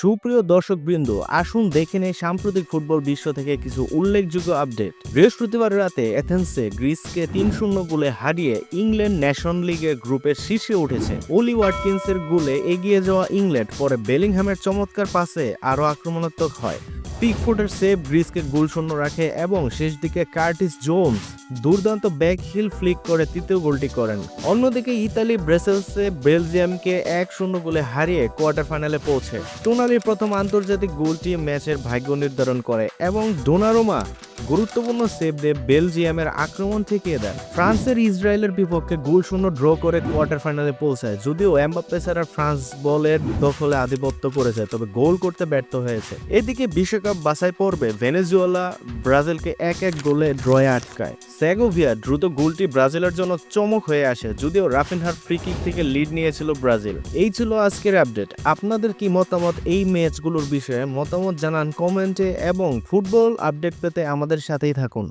সুপ্রিয় দর্শকবৃন্দ, আসুন দেখে নেই সাম্প্রতিক ফুটবল বিশ্ব থেকে কিছু উল্লেখযোগ্য আপডেট। বৃহস্পতিবার রাতে এথেন্সে গ্রিসকে তিন শূন্য গোলে হারিয়ে ইংল্যান্ড ন্যাশন লিগের গ্রুপের শীর্ষে উঠেছে। ওলি ওয়াটকিন্সের গোলে এগিয়ে যাওয়া ইংল্যান্ড পরে বেলিংহামের চমৎকার পাসে আরও আক্রমণাত্মক হয়। পিকফোর্ডের সেভ গ্রিসকে গোল শূন্য রাখে এবং শেষ দিকে কার্টিস জোমস দুর্দান্ত ব্যাক হিল ফ্লিক করে তৃতীয় গোলটি করেন। অন্যদিকে ইতালি ব্রেসেলসে বেলজিয়ামকে এক শূন্য গোলে হারিয়ে কোয়ার্টার ফাইনালে পৌঁছে। টোনালির প্রথম আন্তর্জাতিক গোলটি ম্যাচের ভাগ্য নির্ধারণ করে এবং ডোনারোমা গুরুত্বপূর্ণ সেভ দিয়ে বেলজিয়ামের আক্রমণ ঠেকিয়ে দেন। ফ্রান্সের ইসরায়েলের বিপক্ষে গোল শূন্য ড্র করে কোয়ার্টার ফাইনালে পৌঁছায়, যদিও এমবাপ্পে ছাড়া ফ্রান্স বলের দখলে আধিপত্য করেছে, তবে গোল করতে ব্যর্থ হয়েছে। এদিকে বিশ্বকাপ বাছাই পর্বে ভেনেজুয়েলা ব্রাজিলকে এক এক গোলে ড্রয়ে আটকায়। সেগোভিয়া দ্রুত গোলটি ব্রাজিলের জন্য চমক হয়ে আসে, যদিও রাফিনহার ফ্রি কিক থেকে লিড নিয়েছিল ব্রাজিল। এই ছিল আজকের আপডেট। আপনাদের কি মতামত এই ম্যাচগুলোর বিষয়ে? মতামত জানান কমেন্টে এবং ফুটবল আপডেট পেতে আমাদের সাথেই থাকুন।